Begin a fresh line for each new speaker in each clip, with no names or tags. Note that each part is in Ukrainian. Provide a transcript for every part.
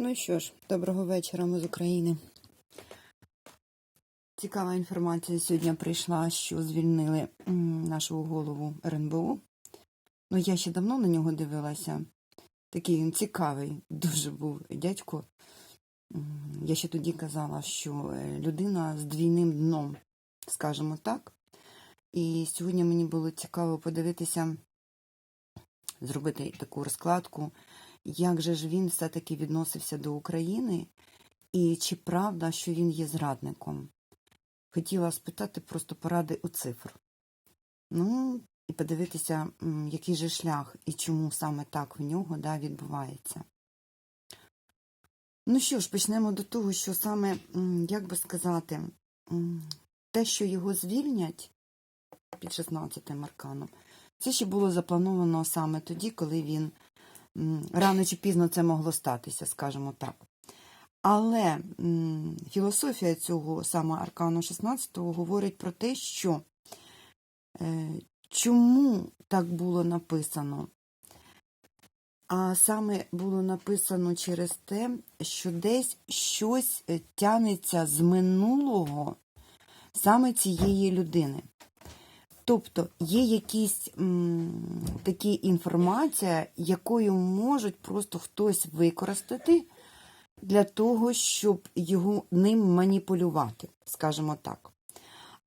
Ну що ж, доброго вечора ми з України. Цікава інформація сьогодні прийшла, що звільнили нашого голову РНБО. Ну, я ще давно на нього дивилася. Такий він цікавий, дуже був дядько. Я ще тоді казала, що е, людина з двійним дном, скажімо так. І сьогодні мені було цікаво подивитися, зробити таку розкладку, як же ж він все-таки відносився до України, і чи правда, що він є зрадником? Хотіла спитати просто поради у цифр. Ну, і подивитися, який же шлях і чому саме так в нього да, відбувається. Ну що ж, почнемо до того, що саме, як би сказати, те, що його звільнять під 16 арканом, це ще було заплановано саме тоді, коли він рано чи пізно це могло статися, скажімо так. Але філософія цього саме аркану 16 говорить про те, що е, чому так було написано? А саме було написано через те, що десь щось е, тянеться з минулого саме цієї людини. Тобто є якісь м, такі інформація, якою можуть просто хтось використати для того, щоб його ним маніпулювати, скажімо так.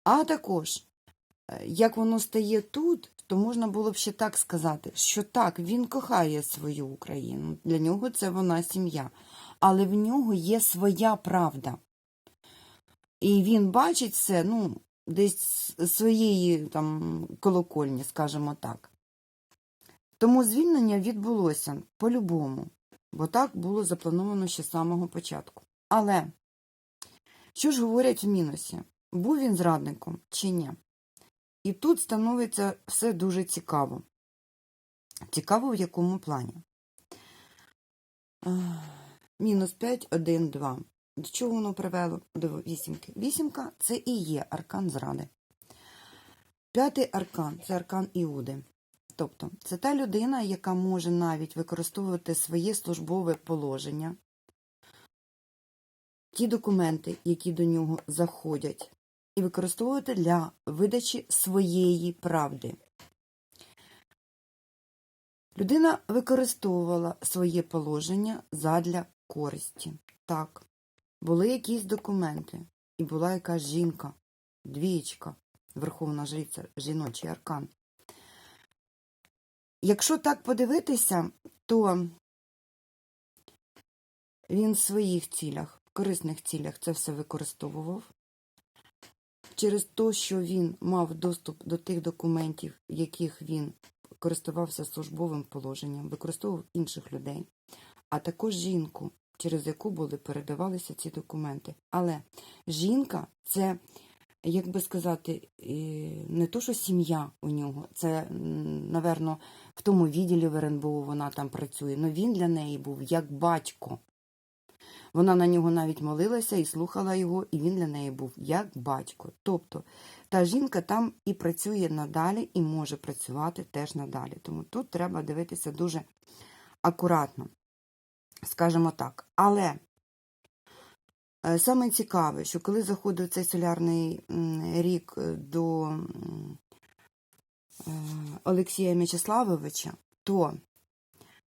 А також, е, як воно стає тут, то можна було б ще так сказати, що так, він кохає свою Україну, для нього це вона сім'я, але в нього є своя правда. І він бачить це, ну, десь своєї там колокольні, скажімо так. Тому звільнення відбулося по-любому, бо так було заплановано ще з самого початку. Але що ж говорять в мінусі? Був він зрадником чи ні? І тут становиться все дуже цікаво. Цікаво в якому плані? Мінус 5, 1, 2. До чого воно привело? До вісімки. Вісімка це і є аркан зради. П'ятий аркан це аркан Іуди. Тобто, це та людина, яка може навіть використовувати своє службове положення, ті документи, які до нього заходять, і використовувати для видачі своєї правди. Людина використовувала своє положення задля користі. Так, були якісь документи, і була якась жінка, двієчка, верховна жриця, жіночий аркан. Якщо так подивитися, то він в своїх цілях, в корисних цілях це все використовував. Через те, що він мав доступ до тих документів, яких він користувався службовим положенням, використовував інших людей, а також жінку, через яку були передавалися ці документи. Але жінка це, як би сказати, не то, що сім'я у нього, це, м, наверно, в тому відділі в РНБО вона там працює, але він для неї був як батько. Вона на нього навіть молилася і слухала його, і він для неї був як батько. Тобто та жінка там і працює надалі, і може працювати теж надалі. Тому тут треба дивитися дуже акуратно, скажімо так. Але е, саме цікаве, що коли заходив цей солярний рік е, до е, Олексія М'ячеславовича, то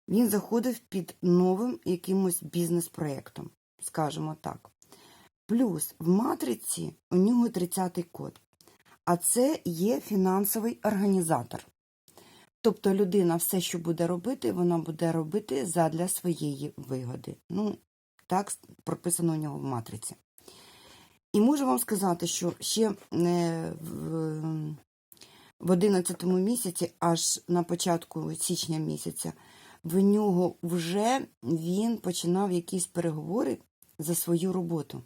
він заходив під новим якимось бізнес-проєктом, скажімо так. Плюс в матриці у нього 30-й код, а це є фінансовий організатор. Тобто людина все, що буде робити, вона буде робити задля своєї вигоди. Ну, так прописано у нього в матриці. І можу вам сказати, що ще е, в, в 11 місяці, аж на початку січня місяця, в нього вже він починав якісь переговори за свою роботу.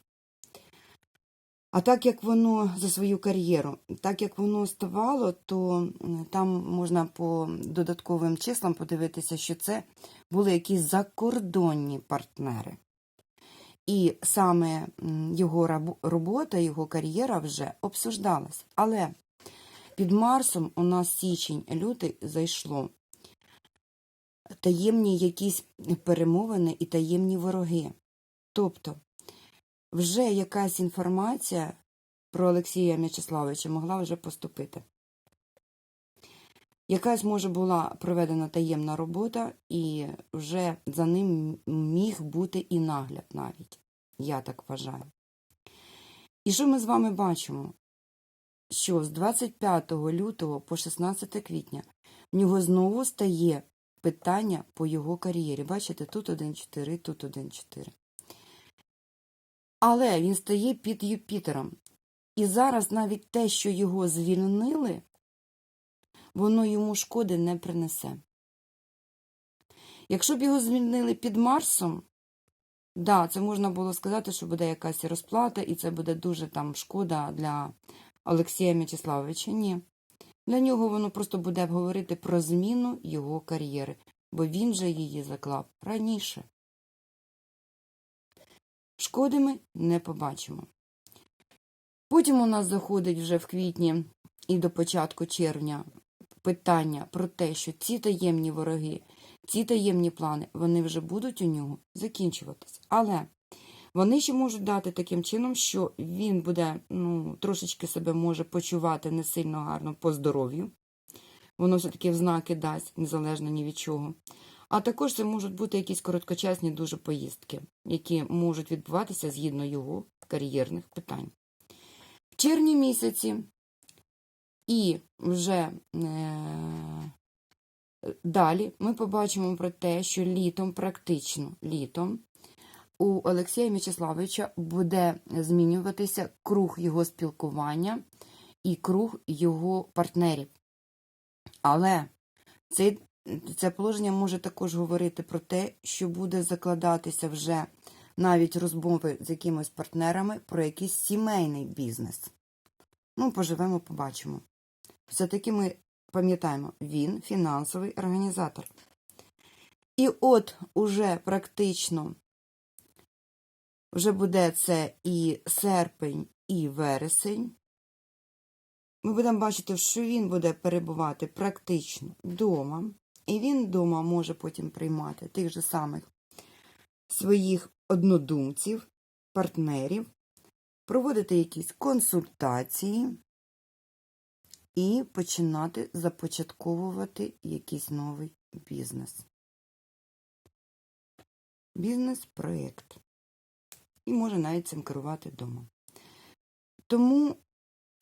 А так як воно за свою кар'єру, так як воно ставало, то там можна по додатковим числам подивитися, що це були якісь закордонні партнери. І саме його робота, його кар'єра вже обсуждалась. Але під Марсом у нас січень-лютий зайшло таємні якісь перемовини і таємні вороги. Тобто, вже якась інформація про Олексія М'ячеславовича могла вже поступити. Якась, може, була проведена таємна робота, і вже за ним міг бути і нагляд навіть. Я так вважаю. І що ми з вами бачимо? Що з 25 лютого по 16 квітня в нього знову стає питання по його кар'єрі. Бачите, тут 1-4, тут 1-4. Але він стає під Юпітером. І зараз навіть те, що його звільнили, воно йому шкоди не принесе. Якщо б його звільнили під Марсом, да, це можна було сказати, що буде якась розплата, і це буде дуже там шкода для Олексія М'ячеславовича. Ні. Для нього воно просто буде говорити про зміну його кар'єри, бо він же її заклав раніше. Шкоди ми не побачимо. Потім у нас заходить вже в квітні і до початку червня питання про те, що ці таємні вороги, ці таємні плани, вони вже будуть у нього закінчуватись. Але вони ще можуть дати таким чином, що він буде ну, трошечки себе може почувати не сильно гарно по здоров'ю. Воно все-таки в знаки дасть, незалежно ні від чого. А також це можуть бути якісь короткочасні дуже поїздки, які можуть відбуватися згідно його кар'єрних питань. В червні місяці і вже е- далі ми побачимо про те, що літом, практично літом, у Олексія М'ячеславовича буде змінюватися круг його спілкування і круг його партнерів. Але цей, це положення може також говорити про те, що буде закладатися вже навіть розмови з якимись партнерами про якийсь сімейний бізнес. Ну, поживемо, побачимо. Все-таки ми пам'ятаємо, він фінансовий організатор. І от уже практично вже буде це і серпень, і вересень. Ми будемо бачити, що він буде перебувати практично вдома, і він вдома може потім приймати тих же самих своїх однодумців, партнерів, проводити якісь консультації і починати започатковувати якийсь новий бізнес. Бізнес-проєкт. І може навіть цим керувати вдома. Тому,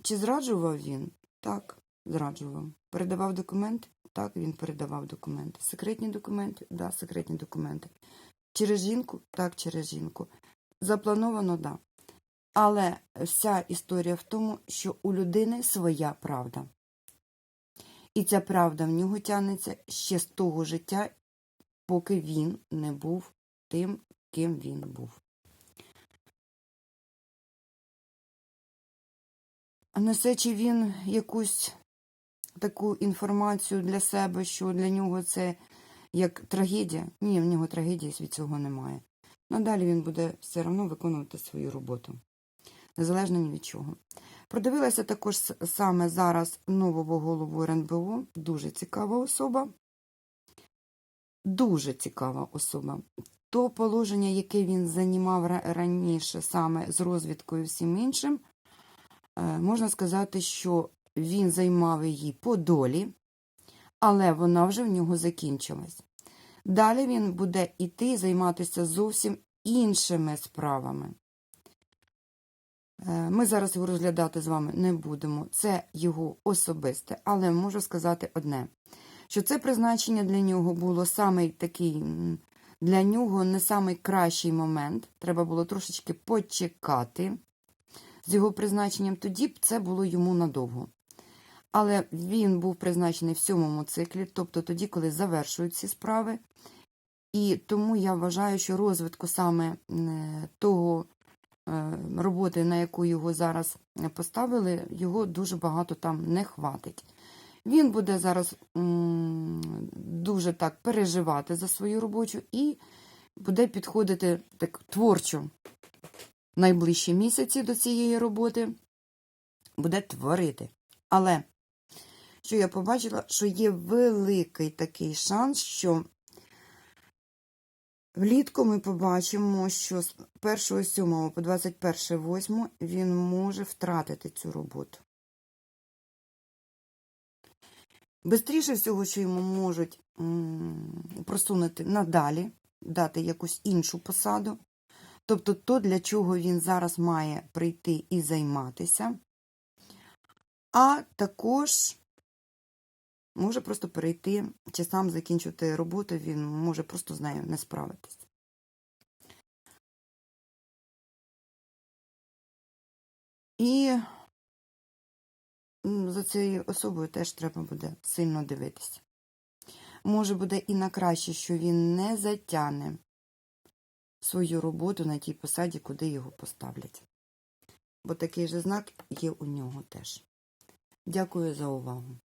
чи зраджував він? Так, зраджував. Передавав документи? Так, він передавав документи. Секретні документи? Да, секретні документи. Через жінку? Так, через жінку. Заплановано, да. Але вся історія в тому, що у людини своя правда. І ця правда в нього тягнеться ще з того життя, поки він не був тим, ким він був. А несечи він якусь таку інформацію для себе, що для нього це як трагедія. Ні, в нього трагедії від цього немає. Надалі він буде все одно виконувати свою роботу, незалежно ні від чого. Продивилася також саме зараз нового голову РНБО. Дуже цікава особа. Дуже цікава особа. То положення, яке він займав раніше саме з розвідкою всім іншим, можна сказати, що він займав її по долі, але вона вже в нього закінчилась. Далі він буде йти займатися зовсім іншими справами. Ми зараз його розглядати з вами не будемо. Це його особисте, але можу сказати одне, що це призначення для нього було саме такий, для нього не найкращий момент. Треба було трошечки почекати з його призначенням, тоді б це було йому надовго. Але він був призначений в сьомому циклі, тобто тоді, коли завершують ці справи. І тому я вважаю, що розвитку саме того роботи, на яку його зараз поставили, його дуже багато там не хватить. Він буде зараз дуже так переживати за свою робочу і буде підходити так творчо найближчі місяці до цієї роботи, буде творити. Але що я побачила, що є великий такий шанс, що Влітку ми побачимо, що з 1.7 по 21.8 він може втратити цю роботу. Бистріше всього, що йому можуть просунути надалі, дати якусь іншу посаду. Тобто то, для чого він зараз має прийти і займатися, а також може просто перейти чи сам закінчити роботу, він може просто з нею не справитись. І за цією особою теж треба буде сильно дивитися. Може буде і на краще, що він не затягне свою роботу на тій посаді, куди його поставлять. Бо такий же знак є у нього теж. Дякую за увагу.